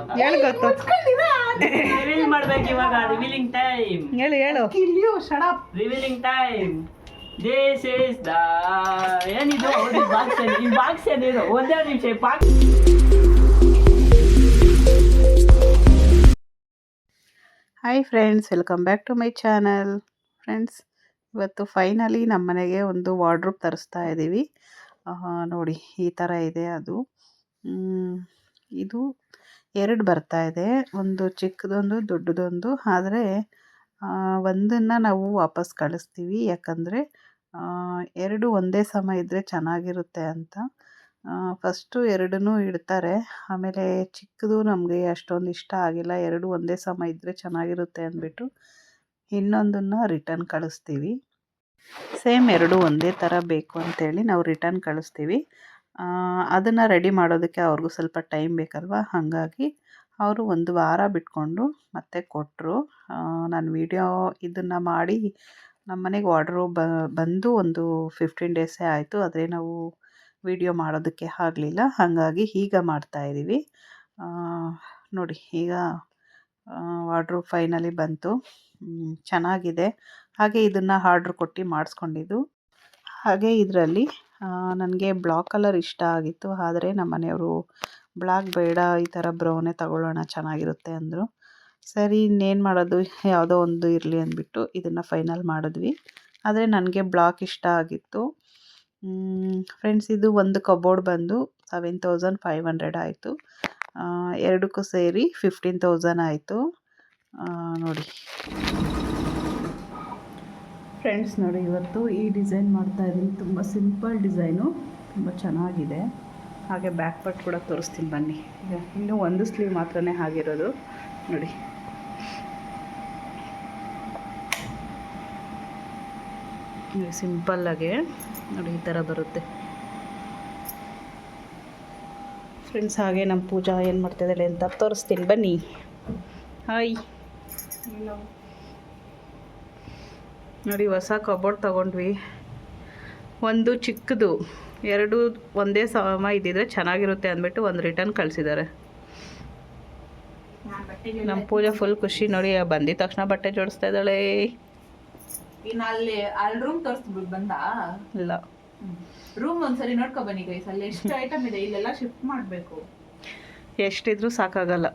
ಇವಾಗ ಹೇಳು ಗೊತ್ತು. ರಿವೀಲ್ ಮಾಡ್ಬೇಕು ಇವಾಗ ರಿವೀಲಿಂಗ್ ಟೈಮ್ ಹೇಳು ಹೇಳು. ಇಲ್ಲಿಯೋ shut up revealing time this is the ಏನಿದು? ಹೌದು ಬಾಕ್ಸ್ ಈ ಬಾಕ್ಸ್ ಏನಿದು ಒಂದೇ ನಿಮಿಷ box hi friends welcome back to my channel friends ಇವತ್ತು ಫೈನಲಿ ನಮ್ಮ ಮನೆಗೆ ಒಂದು ವಾರ್ಡ್ರೂಪ್ ತರಿಸ್ತಾ ಇದ್ದೀವಿ ನೋಡಿ ಈ ಥರ ಇದೆ ಅದು. ಇದು ಎರಡು ಬರ್ತಾ ಇದೆ. ಒಂದು ಚಿಕ್ಕದೊಂದು, ದೊಡ್ಡದೊಂದು. ಆದರೆ ಒಂದನ್ನು ನಾವು ವಾಪಸ್ ಕಳಿಸ್ತೀವಿ. ಯಾಕಂದರೆ ಎರಡು ಒಂದೇ ಸಮ ಇದ್ದರೆ ಚೆನ್ನಾಗಿರುತ್ತೆ ಅಂತ. ಫಸ್ಟು ಎರಡನ್ನೂ ಇಡ್ತಾರೆ. ಆಮೇಲೆ ಚಿಕ್ಕದು ನಮಗೆ ಅಷ್ಟೊಂದು ಇಷ್ಟ ಆಗಿಲ್ಲ. ಎರಡು ಒಂದೇ ಸಮ ಇದ್ದರೆ ಚೆನ್ನಾಗಿರುತ್ತೆ ಅಂದ್ಬಿಟ್ಟು ಇನ್ನೊಂದನ್ನು ರಿಟರ್ನ್ ಕಳಿಸ್ತೀವಿ. ಸೇಮ್ ಎರಡು ಒಂದೇ ಥರ ಬೇಕು ಅಂತೇಳಿ ನಾವು ರಿಟರ್ನ್ ಕಳಿಸ್ತೀವಿ. ಅದನ್ನು ರೆಡಿ ಮಾಡೋದಕ್ಕೆ ಅವ್ರಿಗೂ ಸ್ವಲ್ಪ ಟೈಮ್ ಬೇಕಲ್ವ? ಹಾಗಾಗಿ ಅವರು ಒಂದು ವಾರ ಬಿಟ್ಕೊಂಡು ಮತ್ತೆ ಕೊಟ್ಟರು ನಾನು ವಿಡಿಯೋ ಇದನ್ನು ಮಾಡಿ ನಮ್ಮ ಮನೆಗೆ ಆರ್ಡ್ರು ಬಂದು ಒಂದು ಫಿಫ್ಟೀನ್ ಡೇಸೇ ಆಯಿತು. ಆದರೆ ನಾವು ವಿಡಿಯೋ ಮಾಡೋದಕ್ಕೆ ಆಗಲಿಲ್ಲ. ಹಾಗಾಗಿ ಈಗ ಮಾಡ್ತಾಯಿದ್ದೀವಿ ನೋಡಿ, ಈಗ ಆರ್ಡ್ರು ಫೈನಲಿ ಬಂತು. ಚೆನ್ನಾಗಿದೆ. ಹಾಗೆ ಇದನ್ನು ಆರ್ಡ್ರ್ ಕೊಟ್ಟು ಮಾಡಿಸ್ಕೊಂಡಿದ್ದು. ಹಾಗೆ ಇದರಲ್ಲಿ ನನಗೆ ಬ್ಲಾಕ್ ಕಲರ್ ಇಷ್ಟ ಆಗಿತ್ತು. ಆದರೆ ನಮ್ಮ ಮನೆಯವರು ಬ್ಲ್ಯಾಕ್ ಬೇಡ, ಈ ಥರ ಬ್ರೌನೇ ತಗೊಳ್ಳೋಣ, ಚೆನ್ನಾಗಿರುತ್ತೆ ಅಂದರು. ಸರಿ, ಇನ್ನೇನು ಮಾಡೋದು? ಯಾವುದೋ ಒಂದು ಇರಲಿ ಅಂದ್ಬಿಟ್ಟು ಇದನ್ನು ಫೈನಲ್ ಮಾಡಿದ್ವಿ. ಆದರೆ ನನಗೆ ಬ್ಲಾಕ್ ಇಷ್ಟ ಆಗಿತ್ತು. ಫ್ರೆಂಡ್ಸ್, ಇದು ಒಂದು ಕಬೋರ್ಡ್ ಬಂದು ಸೆವೆನ್ ತೌಸಂಡ್ ಫೈವ್ ಹಂಡ್ರೆಡ್ ಆಯಿತು. ಎರಡಕ್ಕೂ ಸೇರಿ ಫಿಫ್ಟೀನ್ ತೌಸಂಡ್ ಆಯಿತು. ನೋಡಿ. ಫ್ರೆಂಡ್ಸ್ ನೋಡಿ, ಇವತ್ತು ಈ ಡಿಸೈನ್ ಮಾಡ್ತಾ ಇದ್ದೀನಿ. ತುಂಬ ಸಿಂಪಲ್ ಡಿಸೈನು. ತುಂಬ ಚೆನ್ನಾಗಿದೆ. ಹಾಗೆ ಬ್ಯಾಕ್ ಪಾರ್ಟ್ ಕೂಡ ತೋರಿಸ್ತೀನಿ ಬನ್ನಿ. ಈಗ ಇನ್ನೂ ಒಂದು ಸ್ಲೀವ್ ಮಾತ್ರನೇ ಆಗಿರೋದು. ನೋಡಿ. ಸಿಂಪಲ್ಲಾಗೆ ನೋಡಿ, ಈ ಥರ ಬರುತ್ತೆ. ಫ್ರೆಂಡ್ಸ್, ಹಾಗೆ ನಮ್ಮ ಪೂಜಾ ಏನು ಮಾಡ್ತಿದ್ದಾಳೆ ಅಂತ ತೋರಿಸ್ತೀನಿ. ಬನ್ನಿ. ಹಾಯ್ ನೋಡಿ ಹೊಸ ಕಬೋರ್ಡ್ ತಗೊಂಡ್ವಿ. ಒಂದು ಚಿಕ್ಕದು ಎರಡು ಒಂದೇ ಸಮ ಇದ್ದಿದ್ರೆ ಚೆನ್ನಾಗಿರುತ್ತೆ ಅಂದ್ಬಿಟ್ಟು ಒಂದು ರಿಟರ್ನ್ ಕಳಿಸಿದ್ದಾರೆ. ನಮ್ಮ ಪೂಜಾ ಫುಲ್ ಖುಷಿ ನೋಡಿ ಬಂದಿದ ತಕ್ಷಣ ಬಟ್ಟೆ ಜೋಡಿಸ್ತಾ ಇದ್ದಾಳೆ. ಇಲ್ಲ. ರೂಮ್ ಒಂದ್ಸರಿ ನೋಡ್ಕೊ ಬನ್ನಿ ಗೈಸ್ ಅಲ್ಲಿ ಎಷ್ಟು ಐಟಮ್ ಇದೆ ಇಲ್ಲೆಲ್ಲ ಶಿಫ್ಟ್ ಮಾಡಬೇಕು. ಎಷ್ಟಿದ್ರೂ ಸಾಕಾಗಲ್ಲ.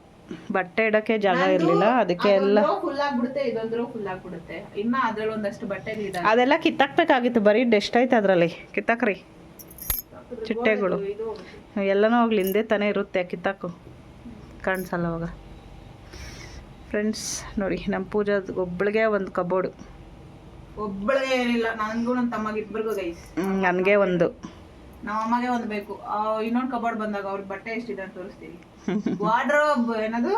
ಬಟ್ಟೆ ಇಡಕ್ಕೆ ಜಾಗ ಇರಲಿಲ್ಲ ಅದಕ್ಕೆ ಎಲ್ಲ ಫುಲ್ ಆಗ್ಬಿಡುತ್ತೆ ಇದೊಂದ್ರು ಫುಲ್ ಆಗ್ಬಿಡುತ್ತೆ. ಇನ್ನ ಅದ್ರಲ್ಲಿ ಒಂದಷ್ಟು ಬಟ್ಟೆ ಇದೆ ಅದೆಲ್ಲ ಕಿತ್ತಾಕ್ಬೇಕಾಗಿತ್ತು ಬರೀ ಡೆಸ್ಟ್ ಐತೆ ಅದರಲ್ಲಿ. ಕಿತ್ತಾಕ್ರಿ. ಚಿಟ್ಟೆಗಳು. ಎಲ್ಲನೂ ಹೋಗ್ಲಿ ಹಿಂದೆ ತಾನೇ ಇರುತ್ತೆ ಕಿತ್ತಾಕು. ಕಾಣಿಸಲ್ಲ ಅವಾಗ. ಫ್ರೆಂಡ್ಸ್ ನೋಡಿ ನಮ್ಮ ಪೂಜಾದ ಒಬ್ಬಳಿಗೆ ಒಂದು ಕಬೋರ್ಡು. ಒಬ್ಬಳಿಗೆ ಏನಿಲ್ಲ ನನಗೂ ನನ್ನ ತಮ್ಮಗೆ ಇಬ್ಬರಿಗೂ ಗೈಸ್ ನನಗೆ ಒಂದು. ನಮ್ಮ ಅಮ್ಮಗೆ ಒಂದು ಬೇಕು. ಇನ್ನೊಂದು ಕಬೋರ್ಡ್ ಬಂದಾಗ ಅವ್ರಿಗೆ ಬಟ್ಟೆ ಎಷ್ಟಿದೆ ಅಂತ ತೋರಿಸ್ತೀವಿ. ವಾರ್ಡ್ರೋಬ್ ಏನದು?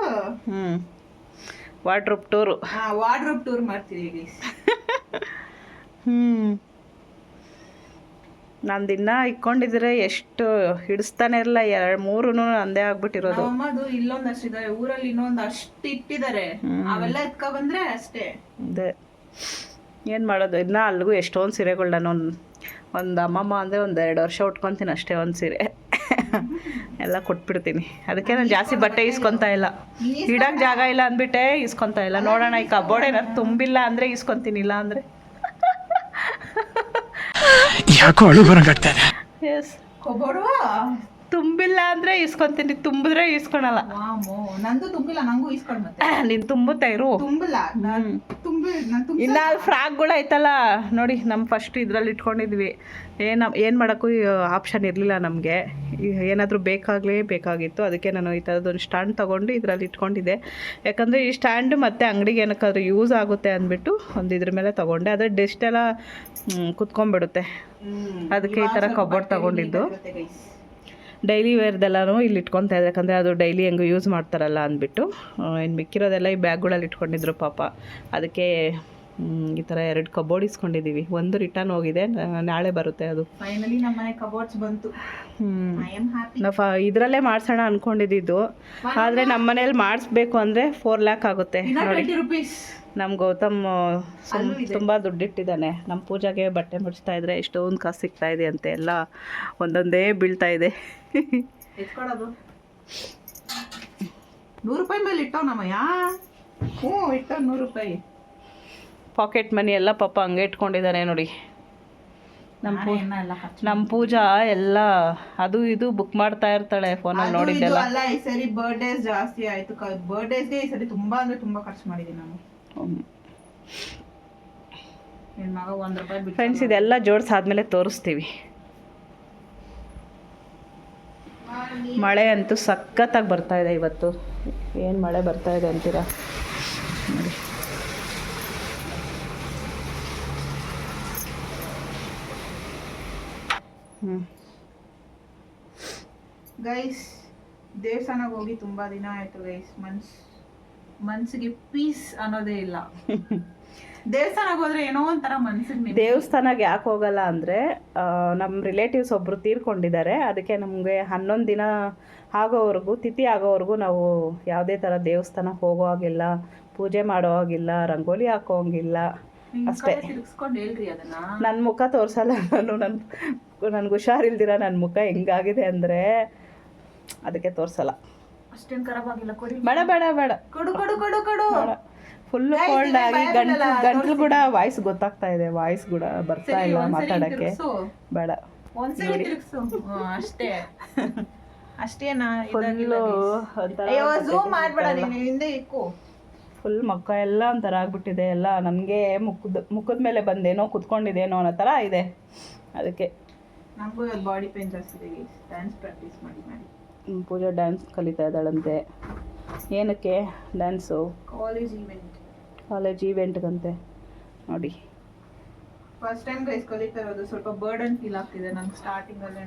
ಹ್ಞೂ ಟೂರ್ ಟೂರು ವಾರ್ಡ್ರೋಬ್ ಟೂರ್ ಮಾಡ್ತೀವಿ ಹ್ಞೂ ನಾನು ದಿನ ಇಕ್ಕೊಂಡಿದ್ರೆ ಎಷ್ಟು ಹಿಡಿಸ್ತಾನೆ ಇರಲ್ಲ ಎರಡು ಮೂರು ನಂದೇ ಆಗ್ಬಿಟ್ಟಿರೋದು. ನಮ್ಮದು ಇಲ್ಲೊಂದಷ್ಟು ಇದಾವೆ. ಊರಲ್ಲಿ ಇನ್ನೊಂದು ಅಷ್ಟು ಇಟ್ಟಿದ್ದಾರೆ ಅವೆಲ್ಲ ಎತ್ಕೊ ಬಂದ್ರೆ ಅಷ್ಟೇ. ಅದೇ. ಏನು ಮಾಡೋದು? ಇನ್ನ ಅಲ್ಲಿಗೂ ಎಷ್ಟೊಂದು ಸೀರೆಗಳು ನಾನು ಒಂದು ಒಂದು ಅಮ್ಮಮ್ಮ ಅಂದರೆ ಒಂದು ಎರಡು ವರ್ಷ ಉಟ್ಕೊತೀನಿ ಅಷ್ಟೇ ಒಂದು ಸೀರೆ. ಎಲ್ಲ ಕೊಟ್ಬಿಡ್ತೀನಿ. ಅದಕ್ಕೆ ನಾನು ಜಾಸ್ತಿ ಬಟ್ಟೆ ಇಸ್ಕೊತಾ ಇಲ್ಲ. ಇಡಕ್ಕೆ ಜಾಗ ಇಲ್ಲ ಅಂದ್ಬಿಟ್ಟೆ ಇಸ್ಕೊತಾ ಇಲ್ಲ. ನೋಡೋಣ ಈ ಕಬೋರ್ಡ್ ಏನಾದ್ರು ತುಂಬಿಲ್ಲ ಅಂದ್ರೆ ಇಸ್ಕೊತೀನಿ ಇಲ್ಲ ಅಂದ್ರೆ. ಯಾಕೋ ಅಳು ಬರಂಗಾಗ್ತಾ ಇದೆ ಎಸ್ ಕೊಬೋಡುವ ತುಂಬಿಲ್ಲ ಅಂದರೆ ಇಸ್ಕೊಂತೀನಿ ತುಂಬಿದ್ರೆ ಇಸ್ಕೊಳಲ್ಲ ನಂದು ತುಂಬಿಲ್ಲ ನಂಗೂ ಇಸ್ಕೊಂಡ್ ನೀನು ತುಂಬುತ್ತಾ ಇರು. ತುಂಬಿಲ್ಲ ನಾನ್ ತುಂಬಿ ನಾನ್ ತುಂಬ ಇನ್ನು ಫ್ರಾಕ್ಗಳು ಐತಲ್ಲ ನೋಡಿ ನಮ್ಮ ಫಸ್ಟ್ ಇದ್ರಲ್ಲಿ ಇಟ್ಕೊಂಡಿದ್ವಿ. ಏನು ಏನು ಮಾಡೋಕ್ಕೂ ಆಪ್ಷನ್ ಇರಲಿಲ್ಲ ನಮಗೆ. ಏನಾದರೂ ಬೇಕಾಗಲೇ ಬೇಕಾಗಿತ್ತು ಅದಕ್ಕೆ ನಾನು ಈ ಥರದೊಂದು ಸ್ಟ್ಯಾಂಡ್ ತೊಗೊಂಡು ಇದರಲ್ಲಿ ಇಟ್ಕೊಂಡಿದ್ದೆ. ಯಾಕಂದರೆ ಈ ಸ್ಟ್ಯಾಂಡ್ ಮತ್ತು ಅಂಗಡಿಗೆ ಏನಕ್ಕಾದ್ರೂ ಯೂಸ್ ಆಗುತ್ತೆ ಅಂದ್ಬಿಟ್ಟು ಒಂದು ಇದ್ರ ಮೇಲೆ ತೊಗೊಂಡೆ. ಆದರೆ ಡೆಸ್ಟ್ ಎಲ್ಲ ಕುತ್ಕೊಂಡ್ಬಿಡುತ್ತೆ ಅದಕ್ಕೆ ಈ ಥರ ಕಬೋರ್ಡ್ ತೊಗೊಂಡಿದ್ದು. ಡೈಲಿ ವೇರ್ದೆಲ್ಲನೂ ಇಲ್ಲಿ ಇಟ್ಕೊತಾ ಇದ್ದೆ ಯಾಕಂದರೆ ಅದು ಡೈಲಿ ಹೆಂಗೆ ಯೂಸ್ ಮಾಡ್ತಾರಲ್ಲ ಅಂದ್ಬಿಟ್ಟು. ಇನ್ನು ಮಿಕ್ಕಿರೋದೆಲ್ಲ ಈ ಬ್ಯಾಗ್ಗಳಲ್ಲಿ ಇಟ್ಕೊಂಡಿದ್ರು ಪಾಪ. ಅದಕ್ಕೆ ಈ ಥರ ಎರಡು ಕಬೋರ್ಡ್ ಇಸ್ಕೊಂಡಿದ್ದೀವಿ ಒಂದು ರಿಟರ್ನ್ ಹೋಗಿದೆ. ನಾಳೆ ಬರುತ್ತೆ ಅದು. ಫೈನಲಿ ನಮ್ಮ ಮನೆ ಕಬೋರ್ಡ್ಸ್ ಬಂತು. ನಾವು ಫ ಇದರಲ್ಲೇ ಮಾಡ್ಸೋಣ ಅಂದ್ಕೊಂಡಿದ್ದು ಆದರೆ ನಮ್ಮ ಮನೇಲಿ ಮಾಡಿಸ್ಬೇಕು ಅಂದರೆ ಫೋರ್ ಲ್ಯಾಕ್ ಆಗುತ್ತೆ. ನೋಡಿ. ರುಪೀಸ್ ನಮ್ಮ ಗೌತಮ್ ತುಂಬ ದುಡ್ಡಿಟ್ಟಿದ್ದಾನೆ. ನಮ್ಮ ಪೂಜಾಗೆ ಬಟ್ಟೆ ಮುಡಿಸ್ತಾ ಇದ್ರೆ ಎಷ್ಟೊಂದು ಕಾಸು ಸಿಗ್ತಾ ಇದೆ ಅಂತೆ ಎಲ್ಲ. ಒಂದೊಂದೇ ಬೀಳ್ತಾ ಇದೆ. ನೂರು ರೂಪಾಯಿ ಮೇಲೆ ಹ್ಞೂ ಇಟ್ಟ ನೂರು ರೂಪಾಯಿ. ಪಾಕೆಟ್ ಮನಿ ಎಲ್ಲ ಪಾಪ ಹಂಗೆ ಇಟ್ಕೊಂಡಿದ್ದಾನೆ ನೋಡಿ. ನಮ್ಮ ಪೂ ನಮ್ಮ ಪೂಜಾ ಎಲ್ಲ ಅದು ಇದು ಬುಕ್ ಮಾಡ್ತಾ ಇರ್ತಾಳೆ ಫೋನಲ್ಲಿ ನೋಡಿದ್ದೆಲ್ಲ. ಅಲ್ಲ ಈ ಸರಿ ಬರ್ಡೇಸ್ ಜಾಸ್ತಿ ಆಯ್ತು. ಬರ್ಡೇಸ್ಗೆ ಈ ಸರಿ ತುಂಬಾ ಅಂದ್ರೆ ತುಂಬಾ ಖರ್ಚು ಮಾಡಿದೀನಿ ನಾನು. ಫ್ರೆಂಡ್ಸ್ ಇದೆಲ್ಲ ಜೋಡಿಸಾದ್ಮೇಲೆ ತೋರಿಸ್ತೀವಿ. ಮಳೆ ಅಂತೂ ಸಖತ್ತಾಗಿ ಬರ್ತಾ ಇದೆ ಇವತ್ತು. ಏನು ಮಳೆ ಬರ್ತಾ ಇದೆ ಅಂತೀರಾ? ನೋಡಿ. ಹ್ಞೂ ಗೈಸ್ ದೇವಸ್ಥಾನಕ್ಕೆ ಹೋಗಿ ತುಂಬ ದಿನ ಆಯಿತು ಗೈಸ್ ಮನ್ಸ್ ಮನ್ಸಿಗೆ ಪೀಸ್ ಅನ್ನೋದೇ ಇಲ್ಲ. ದೇವಸ್ಥಾನಕ್ಕೆ ಹೋದ್ರೆ ಏನೋ ಒಂಥರ ಮನ್ಸಿಗೆ. ದೇವಸ್ಥಾನಕ್ಕೆ ಯಾಕೆ ಹೋಗಲ್ಲ ಅಂದರೆ ನಮ್ಮ ರಿಲೇಟಿವ್ಸ್ ಒಬ್ಬರು ತೀರ್ಕೊಂಡಿದ್ದಾರೆ. ಅದಕ್ಕೆ ನಮಗೆ ಹನ್ನೊಂದು ದಿನ ಆಗೋವರೆಗೂ ತಿಥಿ ಆಗೋವರೆಗೂ ನಾವು ಯಾವುದೇ ಥರ ದೇವಸ್ಥಾನಕ್ಕೆ ಹೋಗೋ ಹಾಗಿಲ್ಲ ಪೂಜೆ ಮಾಡೋ ಹಾಗಿಲ್ಲ ರಂಗೋಲಿ ಹಾಕೋ ಹಂಗಿಲ್ಲ ಅಷ್ಟೇ. ನನ್ನ ಮುಖ ತೋರಿಸಲ್ಲ ನಾನು. ನನ್ನ ನನ್ಗೆ ಹುಷಾರಿಲ್ದಿರ ನನ್ನ ಮುಖ ಹೆಂಗಾಗಿದೆ ಅಂದರೆ ಅದಕ್ಕೆ ತೋರಿಸಲ್ಲ. ಅಷ್ಟೇನ್ ಖರಾಬ್ ಆಗಿಲ್ಲ ಕೊಡಿ. ಬೇಡ ಬೇಡ ಬೇಡ. ಕೊಡು ಕೊಡು ಕೊಡು ಕೊಡು. ಫುಲ್ ಕೋಲ್ಡ್ ಆಗಿ ಗಂಟ್ಲು ಗಂಟ್ಲು ಕೂಡ ವಾಯ್ಸ್ ಗೊತ್ತಾಗ್ತಾ ಇದೆ ವಾಯ್ಸ್ ಕೂಡ ಬರ್ತಾ ಇಲ್ಲ ಮಾತಾಡಕ್ಕೆ. ಬೇಡ. ಒಂದ್ಸರಿ ತಿರ್ಗ್ಸು. ಹ್ಮ್, ಅಷ್ಟೇ. ಅಷ್ಟೇನಾ ಫುಲ್ಲು ಅಯ್ಯೋ ಝೂಮ್ ಮಾಡ್ಬೇಡ ನೀನು ಹಿಂದೆ ಇಕ್ಕು. ಫುಲ್ ಮುಖ ಎಲ್ಲ ಒಂಥರ ಆಗ್ಬಿಟ್ಟಿದೆ ಎಲ್ಲ ನಮಗೆ ಮುಖದ ಮುಖದ ಮೇಲೆ ಬಂದೇನೋ ಕುತ್ಕೊಂಡಿದೇನೋ ಅನ್ನೋ ಥರ ಇದೆ. ಅದಕ್ಕೆ. ನಮಗೂ ಇವತ್ತು ಬಾಡಿ ಪೇನ್ ಜಾಸ್ತಿ ಇದೆ ಡ್ಯಾನ್ಸ್ ಪ್ರಾಕ್ಟೀಸ್ ಮಾಡಿ ಮಾಡಿ. ಪೂಜಾ ಡ್ಯಾನ್ಸ್ ಕಲಿತಾ ಇದ್ದಾಳಂತೆ. ಏನಕ್ಕೆ ಡ್ಯಾನ್ಸು ಕಾಲೇಜ್ ಈವೆಂಟ್ ಕಾಲೇಜ್ ಈವೆಂಟ್ಗಂತೆ ನೋಡಿ. ಫಸ್ಟ್ ಟೈಮ್ ಗೈಸ್ ಕಲಿತಾ ಇರೋದು ಸ್ವಲ್ಪ ಬರ್ಡನ್ ಫೀಲ್ ಆಗ್ತಿದೆ ನಂಗೆ ಸ್ಟಾರ್ಟಿಂಗಲ್ಲೇ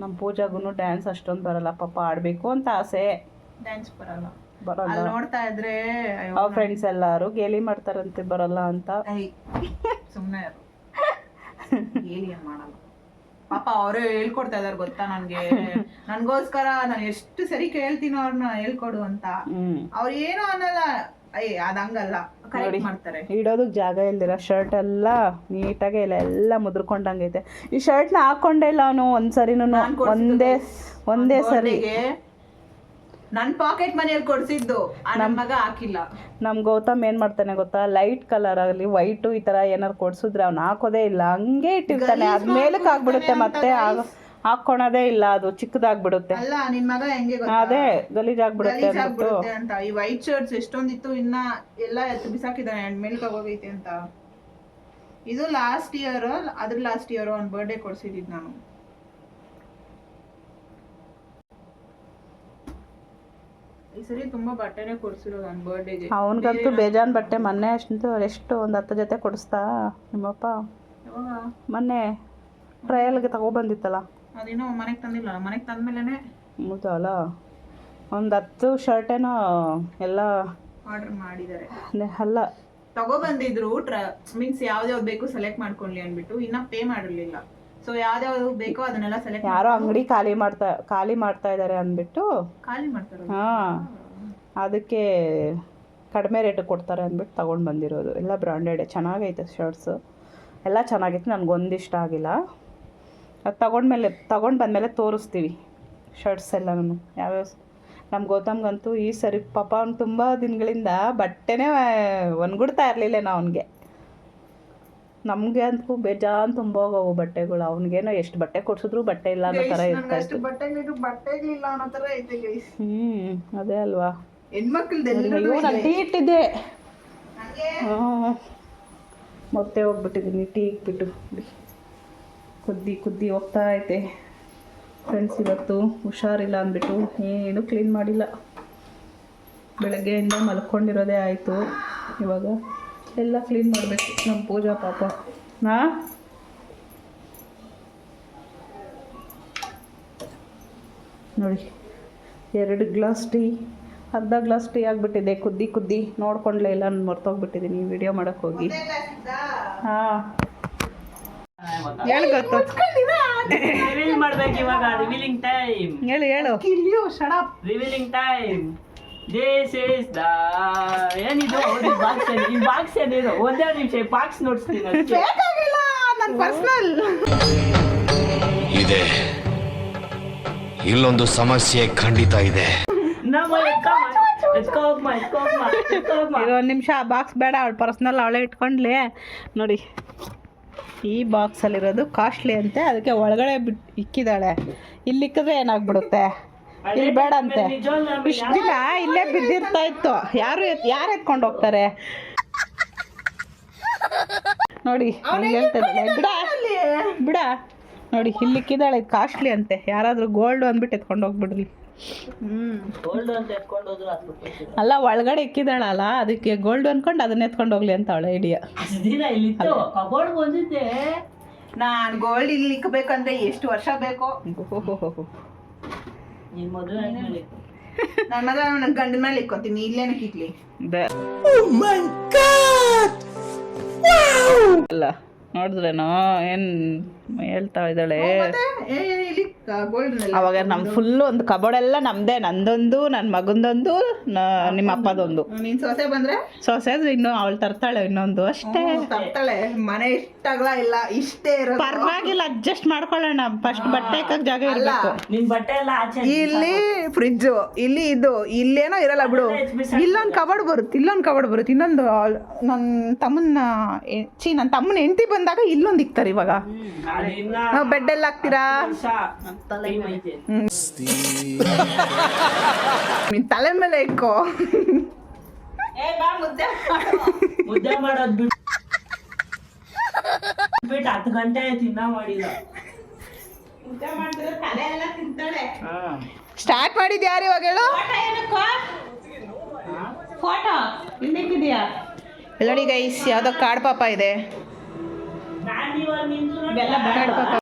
ನಮ್ಮ ಪೂಜಾಗೂ ಡ್ಯಾನ್ಸ್ ಅಷ್ಟೊಂದು ಬರಲ್ಲ ಪಾಪ ಆಡಬೇಕು ಅಂತ ಆಸೆ. ಡ್ಯಾನ್ಸ್ ಬರಲ್ಲ. ಬರಲ್ಲ. ನೋಡ್ತಾ ಇದ್ರೆ ಅವ್ರ ಫ್ರೆಂಡ್ಸ್ ಎಲ್ಲರೂ ಗೇಲಿ ಮಾಡ್ತಾರಂತೆ ಬರಲ್ಲ ಅಂತ. ಸುಮ್ಮನೆ ಸುಮ್ನೆ ಏನು ಮಾಡಲ್ಲ. ಪಾಪ ಅವರೇ ಹೇಳ್ಕೊಡ್ತಾ ಇದಾರೆ ಗೊತ್ತಾ ನನ್ಗೆ? ನನ್ಗೋಸ್ಕರ ನಾನು ಎಷ್ಟು ಸರಿ ಕೇಳ್ತೀನೋ ಅವ್ರನ್ನ ಹೇಳ್ಕೊಡು ಅಂತ. ಅವ್ರು ಏನು ಅನ್ನಲ್ಲ. ಅಯ್ಯ ಅದಂಗಲ್ಲ ಮಾಡ್ತಾರೆ. ಇಡೋದಕ್ಕೆ ಜಾಗ ಇಲ್ದಿರ. ಶರ್ಟ್ ಎಲ್ಲ ನೀಟಾಗಿ ಇಲ್ಲ ಎಲ್ಲ ಮುದ್ರಕೊಂಡಂಗೈತೆ. ಈ ಶರ್ಟ್ನ ಹಾಕೊಂಡೇ ಇಲ್ಲ ಅವನು ಒಂದ್ಸರಿನು ಒಂದೇ ಒಂದೇ ಸರಿ. Birthday ಗೆ ನನ್ ಪಾಕೆಟ್ ಮನೆಯಲ್ಲಿ ಕೊಡ್ಸಿದ್ದು. ನಮ್ಮ ಮಗ ಹಾಕಿಲ್ಲ. ನಮ್ ಗೌತಮ್ ಏನ್ ಮಾಡ್ತಾನೆ ಗೊತ್ತಾ? ಲೈಟ್ ಕಲರ್ ಆಗಲಿ ವೈಟು ಈ ತರ ಏನಾರು ಕೊಡ್ಸಿದ್ರೆ ಅವ್ನು ಹಾಕೋದೇ ಇಲ್ಲ. ಹಂಗೆ ಇಟ್ಟಿರ್ತಾನೆ. ಅದ್ ಮೇಲಕ್ಕೆ ಆಗ್ಬಿಡುತ್ತೆ ಮತ್ತೆ ಆಗ ಹಾಕೊಳೋದೇ ಇಲ್ಲ ಅದು. ಚಿಕ್ಕದಾಗ್ಬಿಡುತ್ತೆ. ಅಲ್ಲ ನಿನ್ ಮಗ ಹೆಂಗೆ ಗೊತ್ತಾ? ಅದೇ ಗಲೀಜಾಗ್ಬಿಡುತ್ತೆ ಗಲೀಜ್ ಅಂದ್ಬಿಟ್ಟು. ಆಗ್ಬಿಡುತ್ತೆ ಅಂತ. ಈ ವೈಟ್ ಶರ್ಟ್ಸ್ ಎಷ್ಟೊಂದಿತ್ತು ಇನ್ನ ಎಲ್ಲ ಎತ್ತು ಬಿಸಾಕಿದಾನೆ ಅಂಡ್ ಮೇಲ್ಕ ಹೋಗೈತೆ ಅಂತ. ಇದು ಲಾಸ್ಟ್ ಇಯರ್ ಅದ್ರ ಲಾಸ್ಟ್ ಇಯರ್ ಅವ್ನ್ ಬರ್ಡೇ ಕೊಡ್ಸಿದಿದ್ ನಾನು. ಸರಿ ತುಂಬಾ ಬಟ್ಟೆನೆ ಕೊಡ್ಸಿರೋದು ಅವ್ನ್ ಬರ್ಡೇಗೆ ಅವನಿಗಂತೂ ಬೇಜಾನ್ ಬಟ್ಟೆ ಮೊನ್ನೆ ಅಷ್ಟು ಎಷ್ಟು ಒಂದು ಹತ್ತು ಜೊತೆ ಕೊಡಿಸ್ತಾ ನಿಮ್ಮಪ್ಪ? ಯಾವಾಗ? ಮೊನ್ನೆ ಟ್ರಯಲ್ಗೆ ತಗೊಬಂದಿತ್ತಲ್ಲ? ಅದೇನೋ ಮನೆಗೆ ತಂದಿಲ್ಲ ಮನೆಗೆ ತಂದ್ಮೇಲೆ ಹೌದಲ್ಲ? ಒಂದು ಹತ್ತು ಶರ್ಟೇನೋ ಎಲ್ಲ ಆರ್ಡರ್ ಮಾಡಿದ್ದಾರೆ. ಅಲ್ಲ. ತಗೊಬಂದಿದ್ರು ಮೀನ್ಸ್ ಯಾವ್ದ್ಯಾವ್ದು ಬೇಕು ಸೆಲೆಕ್ಟ್ ಮಾಡ್ಕೊಳ್ಳಿ ಅಂದ್ಬಿಟ್ಟು ಇನ್ನ ಪೇ ಮಾಡಿರ್ಲಿಲ್ಲ. ಸೊ ಯಾವ್ದ್ಯಾವ್ದು ಬೇಕೋ ಅದನ್ನೆಲ್ಲ ಸೆಲೆಕ್ಟ್ ಯಾರೋ ಅಂಗಡಿ ಖಾಲಿ ಮಾಡ್ತಾ ಖಾಲಿ ಮಾಡ್ತಾ ಇದ್ದಾರೆ ಅಂದ್ಬಿಟ್ಟು? ಖಾಲಿ ಮಾಡ್ತಾರೆ ಹಾಂ. ಅದಕ್ಕೆ ಕಡಿಮೆ ರೇಟಿಗೆ ಕೊಡ್ತಾರೆ ಅಂದ್ಬಿಟ್ಟು ತೊಗೊಂಡು ಬಂದಿರೋದು. ಎಲ್ಲ ಬ್ರಾಂಡೆಡ್ ಚೆನ್ನಾಗೈತೆ ಶರ್ಟ್ಸು ಎಲ್ಲ ಚೆನ್ನಾಗಿತ್ತು ನನಗೊಂದು ಇಷ್ಟ ಆಗಿಲ್ಲ. ಅದು ತೊಗೊಂಡ್ಮೇಲೆ ತೊಗೊಂಡು ಬಂದಮೇಲೆ ತೋರಿಸ್ತೀವಿ ಶರ್ಟ್ಸ್ ಎಲ್ಲನೂ. ಯಾವ್ಯಾವ ನಮ್ಮ ಗೌತಮ್ಗಂತೂ ಈ ಸರಿ ಪಾಪ ಅವ್ನು ತುಂಬ ದಿನಗಳಿಂದ ಬಟ್ಟೆನೇ ಒಣಗುಡ್ತಾ ಇರಲಿಲ್ಲ ಅವನಿಗೆ. ನಮಗೆ ಅಂತೂ ಬೇಜಾನ್ ತುಂಬ ಹೋಗವು ಬಟ್ಟೆಗಳು. ಅವನಿಗೇನೋ ಎಷ್ಟು ಬಟ್ಟೆ ಕೊಡ್ಸಿದ್ರು ಬಟ್ಟೆ ಇಲ್ಲ ಅನ್ನೋ ಥರ ಇರ್ತಾ ಇತ್ತು. ಹ್ಞೂ ಅದೇ ಅಲ್ವಾ? ನಾನು ಟೀ ಇಟ್ಟಿದ್ದೆ. ಮತ್ತೆ ಹೋಗ್ಬಿಟ್ಟಿದ್ದೀನಿ ಟೀ ಇಕ್ಬಿಟ್ಟು ಕುದ್ದಿ ಕುದ್ದಿ ಹೋಗ್ತಾ ಐತೆ ಫ್ರೆಂಡ್ಸ್ ಇವತ್ತು ಹುಷಾರಿಲ್ಲ ಅಂದ್ಬಿಟ್ಟು ಏನು ಕ್ಲೀನ್ ಮಾಡಿಲ್ಲ. ಬೆಳಗ್ಗೆಯಿಂದ ಮಲ್ಕೊಂಡಿರೋದೇ ಆಯಿತು. ಇವಾಗ ಎಲ್ಲ ಕ್ಲೀನ್ ಮಾಡಬೇಕು ನಮ್ಮ ಪೂಜಾ ಪಾಪ. ನಾ ನೋಡಿ ಎರಡು ಗ್ಲಾಸ್ ಟೀ. ಅರ್ಧ ಗ್ಲಾಸ್ ಟೀ ಆಗಿಬಿಟ್ಟಿದೆ. ಕುದ್ದಿ ಕುದ್ದಿ. ನೋಡ್ಕೊಂಡ್ಲೇ ಇಲ್ಲ ನಾನು ಮರ್ತೋಗ್ಬಿಟ್ಟಿದ್ದೀನಿ ವಿಡಿಯೋ ಮಾಡೋಕೆ ಹೋಗಿ. ಹಾಂ. ಹೇಳು ಗೊತ್ತು? ರಿವೀಲ್ ಮಾಡ್ಬೇಕು ಇವಾಗ. ರಿವೀಲಿಂಗ್ ಟೈಮ್ ಹೇಳು ಹೇಳು. Revealing time this is the ಏನಿದು? ಬಾಕ್ಸ್ ಈ ಬಾಕ್ಸ್ ಏನಿದು ಒಂದೇ ನಿಮಿಷ ಬಾಕ್ಸ್ ನೋಡಿಸ್ತೀನಿ ಅಷ್ಟೇ. ಬೇಕಾಗಿಲ್ಲ ನನ್ನ ಪರ್ಸನಲ್ ಇದೆ. ಇಲ್ಲೊಂದು ಸಮಸ್ಯೆ ಖಂಡಿತ ಇದೆ. ಹೋಗ್ಮ ಒಂದು ನಿಮಿಷ ಆ ಬಾಕ್ಸ್ ಬೇಡ ಅವಳು ಪರ್ಸ್ನಲ್ ಅವಳೇ ಇಟ್ಕೊಂಡ್ಲಿ. ನೋಡಿ ಈ ಬಾಕ್ಸಲ್ಲಿರೋದು ಕಾಸ್ಟ್ಲಿ ಅಂತೆ ಅದಕ್ಕೆ ಒಳಗಡೆ ಬಿಟ್ಟು ಇಕ್ಕಿದ್ದಾಳೆ. ಇಲ್ಲಿ ಇಕ್ಕಿದ್ರೆ ಏನಾಗ್ಬಿಡುತ್ತೆ? ಇಲ್ಲಿ ಬೇಡ ಅಂತೆ. ನಿಜವಾಗ್ಲೂ ಇಷ್ಟು ದಿನ ಇಲ್ಲೇ ಬಿದ್ದಿರ್ತಾ ಇತ್ತು. ಯಾರು ಯಾರು ಎತ್ಕೊಂಡು ಹೋಗ್ತಾರೆ? ನೋಡಿ. ಬಿಡ. ಬಿಡ. ನೋಡಿ ಇಲ್ಲಿ ಇಕ್ಕಿದಾಳೆ ಕಾಸ್ಟ್ಲಿ ಅಂತೆ. ಯಾರಾದರೂ ಗೋಲ್ಡ್ ಅಂದ್ಬಿಟ್ಟು ಎತ್ಕೊಂಡು ಹೋಗ್ಬಿಡ್ಲಿ ಅಲ್ಲ ಒಳಗಡೆ ಇಕ್ಕಿದಾಳಲ್ಲ ಅದಕ್ಕೆ ಗೋಲ್ಡ್ ಅನ್ಕೊಂಡು ಅದನ್ನ ಎತ್ಕೊಂಡು ಹೋಗ್ಲಿ ಅಂತ ಅವಳ ಐಡಿಯಾ ನಾನ್ ಗೋಲ್ಡ್ ಇಲ್ಲಿ ಇಕ್ಕಬೇಕಂದ್ರೆ ಎಷ್ಟು ವರ್ಷ ಬೇಕೋ? ನನ್ನ ಮಗ ನನ್ನ ಗಂಡನ ಮೇಲೆ ಇಕ್ಕೊತೀನಿ ಇಲ್ಲೇನ ಇಕ್ಲಿ ಅಲ್ಲ ನೋಡಿದ್ರೇನೋ ಏನ್ ಹೇಳ್ತಾ ಇದ್ದಾಳೆ? ಅವಾಗ ನಮ್ ಫುಲ್ ಒಂದು ಕಬೋರ್ಡ್ ಎಲ್ಲ ನಮ್ದೇ ನಂದೊಂದು ನನ್ನ ಮಗಂದೊಂದು ನಿಮ್ಮ ಅಪ್ಪದೊಂದು. ನೀನ್ ಸೊಸೆ ಬಂದ್ರೆ? ಸೊಸೆ ಇನ್ನು ಅವಳು ತರ್ತಾಳೆ ಇನ್ನೊಂದು ಅಷ್ಟೇ. ತರ್ತಾಳೆ. ಮನೆ ಇಷ್ಟಾಗ್ಲ ಇಲ್ಲ ಇಷ್ಟೇ ಪರವಾಗಿಲ್ಲ ಅಡ್ಜಸ್ಟ್ ಮಾಡ್ಕೊಳ್ಳೋಣ. ಫಸ್ಟ್ ಬಟ್ಟೆ ಹಾಕಕ್ ಜಾಗ ಇರ್ಬೇಕು. ನಿನ್ ಬಟ್ಟೆ ಎಲ್ಲ ಆಚೆ ಇಲ್ಲಿ ಫ್ರಿಜ್ ಇಲ್ಲಿ ಇದು ಇಲ್ಲೇನೋ ಇರಲ್ಲ ಬಿಡು. ಇಲ್ಲೊಂದು ಕಬಡ್ ಬರುತ್ತೆ ಇಲ್ಲೊಂದು ಕಬಡ್ ಬರುತ್ತೆ. ಇನ್ನೊಂದು ನನ್ನ ತಮ್ಮನ ಚೀ ಛೀ ನನ್ನ ತಮ್ಮನ ಹೆಂಡತಿ ಬಂದಾಗ ಇಲ್ಲೊಂದು ಇಕ್ತಾರೆ ಇವಾಗ. ಬೆಡ್ ಎಲ್ಲ ಹಾಕ್ತೀರಾ? ಐತೆ. ನಿನ್ ತಲೆ ಮೇಲೆ ಇಕ್ಕೋ ಮುದ್ದೆ ಮಾಡೋದ್ ಬಿಟ್ಟು ಬಿಟ್ಟು ಹತ್ತು ಗಂಟೆ ತಿನ್ನ ಮಾಡಿಲ್ಲ ಹಾ. ಸ್ಟಾರ್ಟ್ ಮಾಡಿದ್ ಯಾರು ಇವಾಗ ಹೇಳು? ಫೋಟೋ ಇನ್ನೇಕಿದೆಯಾ ನೋಡಿ ಗೈಸ್ ಯಾವ್ದೋ ಕಾಡ್ ಪಾಪ ಇದೆ. ಕಾಡ್ ಪಾಪ.